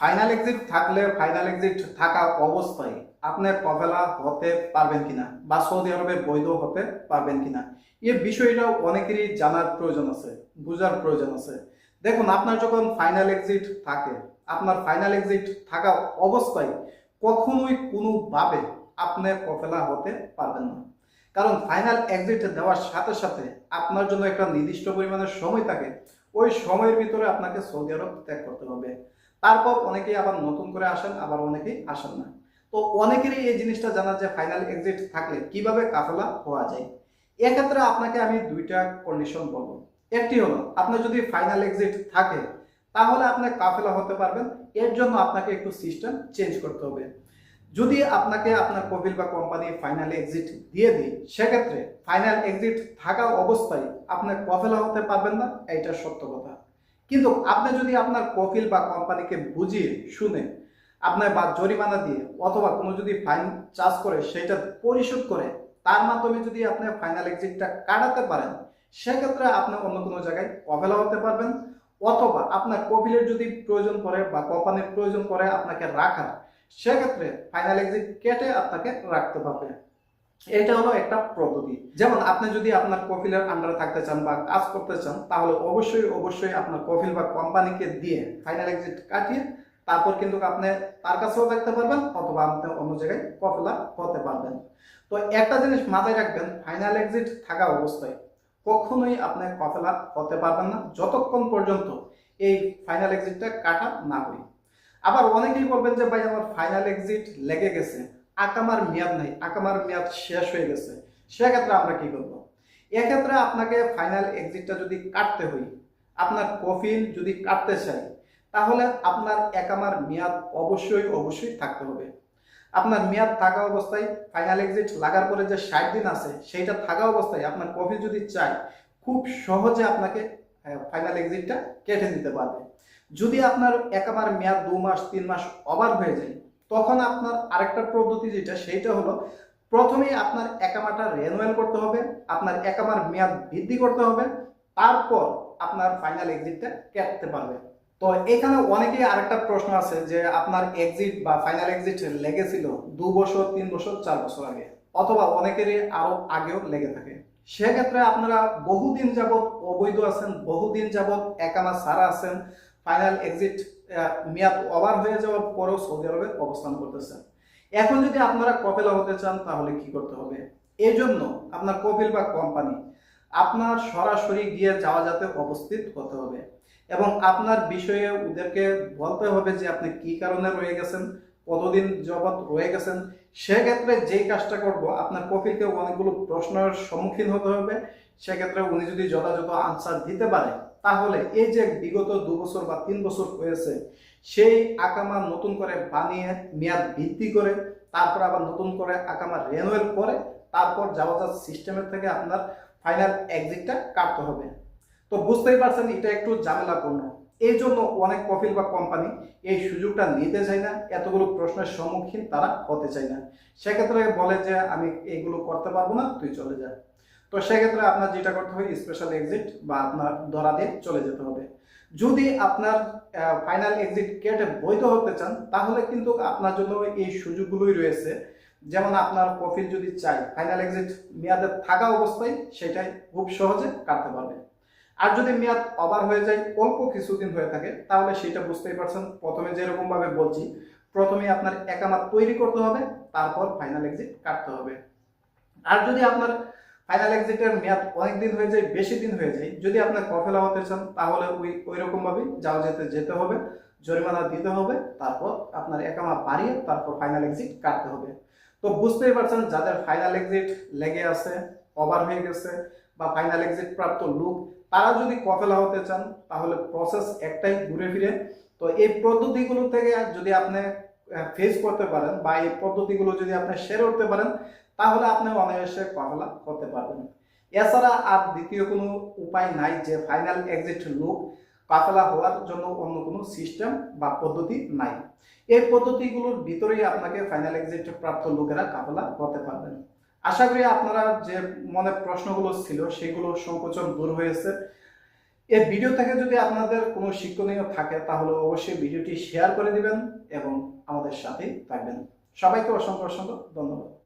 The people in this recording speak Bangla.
ফাইনাল এক্সিট থাকলে ফাইনাল এক্সিট থাকা অবস্থায় আপনি কফেলা হতে পারবেন কিনা বা সৌদি আরবে বৈধ হতে পারবেন কিনা? এই বিষয়টা অনেকেরই জানার প্রয়োজন আছে, বোঝার প্রয়োজন আছে। দেখুন, আপনার যখন ফাইনাল এক্সিট থাকে, আপনার ফাইনাল এক্সিট থাকা অবস্থায় কখনোই কোনোভাবে আপনি কফেলা হতে পারবেন না। কারণ ফাইনাল এক্সিট দেওয়ার সাথে সাথে আপনার জন্য একটা নির্দিষ্ট পরিমাণের সময় থাকে, ওই সময়ের ভিতরে আপনাকে সৌদি আরব ত্যাগ করতে হবে। তারপর অনেকেই আবার নতুন করে আসেন, আবার অনেকেই আসেন না। তো অনেকেরই এই জিনিসটা জানা যে ফাইনাল এক্সিট থাকলে কীভাবে কাফেলা হওয়া যায়? এক্ষেত্রে আপনাকে আমি দুইটা কন্ডিশন বলব। একটি হলো, আপনার যদি ফাইনাল এক্সিট থাকে, তাহলে আপনি কাফেলা হতে পারবেন। এর জন্য আপনাকে একটু সিস্টেম চেঞ্জ করতে হবে। যদি আপনাকে আপনার কপিল বা কোম্পানি ফাইনাল এক্সিট দিয়ে দিই সেক্ষেত্রে ফাইনাল এক্সিট থাকা অবস্থায় আপনি কফেলা হতে পারবেন না, এইটা সত্য কথা। কিন্তু আপনি যদি আপনার কপিল বা কোম্পানিকে বুঝিয়ে, শুনে, আপনার বা জরিমানা দিয়ে অথবা কোনো যদি ফাইন চার্জ করে সেটা পরিশোধ করে, তার মাধ্যমে যদি আপনি ফাইনাল এক্সিটটা কাটাতে পারেন, সেক্ষেত্রে আপনি অন্য কোনো জায়গায় কফেলা হতে পারবেন। অথবা আপনার কপিলের যদি প্রয়োজন পড়ে বা কোম্পানির প্রয়োজন পড়ে আপনাকে রাখার, সেক্ষেত্রে ফাইনাল এক্সিট কেটে আপনাকে রাখতে পারবে। এটা হলো একটা পদ্ধতি। যেমন আপনি যদি আপনার কফিলের আন্ডারে থাকতে চান বা কাজ করতে চান, তাহলে অবশ্যই অবশ্যই আপনার কফিল বা কোম্পানিকে দিয়ে ফাইনাল এক্সিট কাটিয়ে তারপর কিন্তু আপনি তার কাছেও থাকতে পারবেন অথবা আপনি অন্য জায়গায় কফিলা হতে পারবেন। তো একটা জিনিস মাথায় রাখবেন ফাইনাল এক্সিট থাকা অবস্থায় কখনোই আপনি কফেলা হতে পারবেন না যতক্ষণ পর্যন্ত এই ফাইনাল এক্সিটটা কাটা না হয়। আবার অনেকেই বলবেন যে, ভাই, আমার ফাইনাল এক্সিট লেগে গেছে। আকামার মেয়াদ নাই আকামার মেয়াদ শেষ হয়ে গেছে। সেক্ষেত্রে আমরা কি করব? এক্ষেত্রে আপনাকে ফাইনাল এক্সিটটা যদি কাটতে হই আপনার কফিল যদি কাটতে চাই, তাহলে আপনার একামার মেয়াদ অবশ্যই অবশ্যই থাকতে হবে। আপনার মেয়াদ থাকা অবস্থায় ফাইনাল এক্সিট লাগার পরে যে ষাট দিন আছে, সেইটা থাকা অবস্থায় আপনার কফিল যদি চাই, খুব সহজে আপনাকে ফাইনাল এক্সিটটা কেটে দিতে পারবে। যদি আপনার একামার মেয়াদ দু মাস, তিন মাস ওভার হয়ে যায় তখন আপনার আরেকটা পদ্ধতি যেটা, সেইটা হলো প্রথমেই আপনার একামাটা রেনুয়াল করতে হবে, আপনার একামার মেয়াদ বৃদ্ধি করতে হবে, তারপর আপনার ফাইনাল এক্সিটটা কাটতে পারবে। তো এখানে অনেকেই আরেকটা প্রশ্ন আছে যে, আপনার এক্সিট বা ফাইনাল এক্সিট লেগেছিল দু বছর, তিন বছর, চার বছর আগে, অথবা অনেকেরই আরও আগেও লেগে থাকে। সেক্ষেত্রে আপনারা বহুদিন যাবৎ অবৈধ আছেন, বহুদিন যাবৎ একামা সারা আছেন ফাইনাল এক্সিট মেয়াদ ওভার হয়ে যাওয়ার পরেও সৌদি আরবে অবস্থান করতেছেন এখন যদি আপনারা কপিলা হতে চান, তাহলে কি করতে হবে? এই জন্য আপনার কপিল বা কোম্পানি আপনার সরাসরি গিয়ে যাওয়া যাতে উপস্থিত হতে হবে এবং আপনার বিষয়ে ওদেরকে বলতে হবে যে আপনি কি কারণে রয়ে গেছেন, কতদিন জগৎ রয়ে গেছেন। সেক্ষেত্রে যেই কাজটা করব, আপনার কপিলকে অনেকগুলো প্রশ্নের সম্মুখীন হতে হবে। সেক্ষেত্রে উনি যদি যথাযথ আনসার দিতে পারে তাহলে এই যে বিগত দু বছর বা তিন বছর হয়েছে, সেই আকামা নতুন করে বানিয়ে মেয়াদ বৃদ্ধি করে, তারপর আবার নতুন করে আকামা রেনুয়েল করে, তারপর যাওয়া সিস্টেমের থেকে আপনার ফাইনাল এক্সিটটা কাটতে হবে। তো বুঝতেই পারছেন, এটা একটু ঝামেলাপূর্ণ। এই জন্য অনেক কফিল বা কোম্পানি এই সুযোগটা নিতে চায় না, এতগুলো প্রশ্নের সম্মুখীন তারা হতে চায় না। সেক্ষেত্রে বলে যে, আমি এইগুলো করতে পারব না, তুই চলে যা। তো সেক্ষেত্রে আপনার যেটা করতে হবে স্পেশাল এক্সিট বা আপনার ধরা দিয়ে চলে যেতে হবে। যদি আপনার ফাইনাল এক্সিট কেটে বৈধ হতে চান, তাহলে কিন্তু আপনার জন্য এই সুযোগগুলোই রয়েছে। যেমন আপনার কফিল যদি চাই ফাইনাল এক্সিট মেয়াদে থাকা অবস্থায় সেটাই খুব সহজে কাটতে পারবে। আর যদি মেয়াদ ওভার হয়ে যায়, অল্প কিছুদিন হয়ে থাকে, তাহলে সেটা বুঝতেই পারছেন। প্রথমে যেরকমভাবে বলছি, প্রথমে আপনার একামাত তৈরি করতে হবে, তারপর ফাইনাল এক্সিট কাটতে হবে। আর যদি আপনার ফাইনাল এক্সিটের মেয়াদ অনেক দিন হয়ে যায় বেশি দিন হয়ে যায়। যদি আপনার কফেলা হতে চান, তাহলে ওই ওই রকম ভাবেই যাওয়া যেতে যেতে হবে, জরিমানা দিতে হবে, তারপর আপনার একামা বাড়িয়ে তারপর ফাইনাল এক্সিট কাটতে হবে। তো বুঝতেই পারছেন, যাদের ফাইনাল এক্সিট লেগে আছে ওভার হয়ে গেছে, বা ফাইনাল এক্সিট প্রাপ্ত লোক, তারা যদি কফেলা হতে চান, তাহলে প্রসেস একটাই ঘুরে ফিরে। তো এই পদ্ধতিগুলো থেকে যদি আপনি ফেস করতে পারেন, বা এই পদ্ধতিগুলো যদি আপনি সেরে উঠতে পারেন তাহলে আপনি অনায়াসে কফেলা হতে পারবেন। এছাড়া আর দ্বিতীয় কোনো উপায় নাই যে ফাইনাল এক্সিট লুক কাফেলা হওয়ার জন্য অন্য কোনো সিস্টেম বা পদ্ধতি নাই। এই পদ্ধতিগুলোর ভিতরেই আপনাকে ফাইনাল এক্সিট প্রাপ্ত লোকেরা কাফেলা হতে পারবেন। আশা করি আপনারা যে মনে প্রশ্নগুলো ছিল সেগুলো সংকোচন দূর হয়েছে। এই ভিডিও থেকে যদি আপনাদের কোনো শিক্ষণীয় থাকে, তাহলে অবশ্যই ভিডিওটি শেয়ার করে দিবেন এবং আমাদের সাথেই থাকবেন। সবাইকে অসংখ্য অসংখ্য ধন্যবাদ।